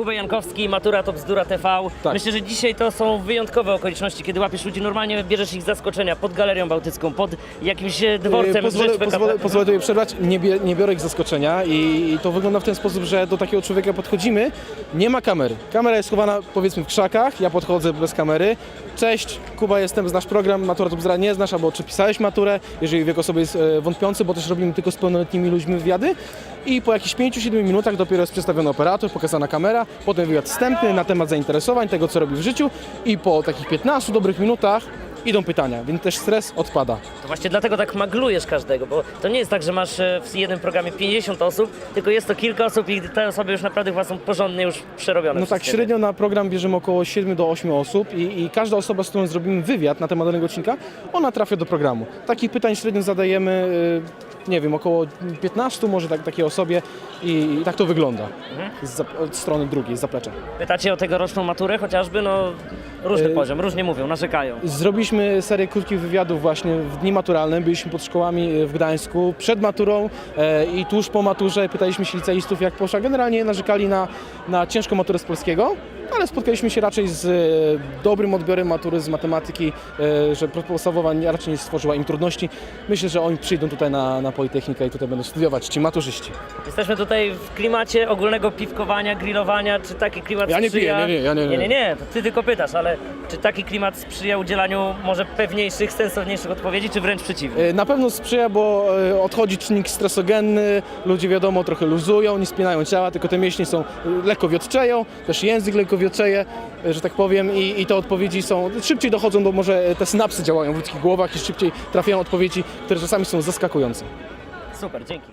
Jakubę Jankowski, Matura to Bzdura TV. Tak. Myślę, że dzisiaj to są wyjątkowe okoliczności, kiedy łapiesz ludzi normalnie, bierzesz ich z zaskoczenia pod Galerią Bałtycką, pod jakimś e, dworcem Pozwolę, pozwolę, pozwolę sobie przerwać, nie, bie, nie biorę ich z zaskoczenia i, i to wygląda w ten sposób, że do takiego człowieka podchodzimy, nie ma kamery. Kamera jest schowana powiedzmy w krzakach, ja podchodzę bez kamery. Cześć, Kuba jestem, znasz program, Matura to bzdura nie znasz, albo czy pisałeś maturę, jeżeli wiek osoby jest e, wątpiący, bo też robimy tylko z pełnoletnimi ludźmi wywiady. I po jakichś 5-7 minutach dopiero jest przedstawiony operator, pokazana kamera, potem wywiad wstępny na temat zainteresowań, tego co robi w życiu i po takich 15 dobrych minutach idą pytania, więc też stres odpada. To właśnie dlatego tak maglujesz każdego, bo to nie jest tak, że masz e, w jednym programie 50 osób, tylko jest to kilka osób i te osoby już naprawdę chyba są porządnie już przerobione. No tak, średnio na program bierzemy około 7 do 8 osób i, i każda osoba, z którą zrobimy wywiad na temat danego odcinka, ona trafia do programu. Takich pytań średnio zadajemy, y, nie wiem, około 15 może tak, takiej osobie i, i tak to wygląda. Z za, od strony drugiej, z zaplecza. Pytacie o tegoroczną maturę chociażby, no różny E, poziom, różnie mówią, narzekają. Zrobiliśmy serię krótkich wywiadów właśnie w dni maturalne. Byliśmy pod szkołami w Gdańsku przed maturą e, i tuż po maturze pytaliśmy się liceistów jak poszła. Generalnie narzekali na, na ciężką maturę z polskiego, ale spotkaliśmy się raczej z e, dobrym odbiorem matury z matematyki, e, że podstawowa nie- raczej nie stworzyła im trudności. Myślę, że oni przyjdą tutaj na, na Politechnikę i tutaj będą studiować, ci maturzyści. Jesteśmy tutaj w klimacie ogólnego piwkowania, grillowania, czy taki klimat Ja nie sprzyja... piję, nie, nie, ja nie, nie. nie, nie, nie, to ty tylko pytasz, ale czy taki klimat sprzyja udzielaniu może pewniejszych, sensowniejszych odpowiedzi, czy wręcz przeciwnie? E, Na pewno sprzyja, bo e, odchodzi czynnik stresogenny, ludzie wiadomo trochę luzują, nie spinają ciała, tylko te mięśnie są e, lekko wiotczeją, też język lekko wiotczeje, że tak powiem i, i te odpowiedzi są, szybciej dochodzą, bo może te synapsy działają w ludzkich głowach i szybciej trafiają odpowiedzi, które czasami są zaskakujące. Super, dzięki.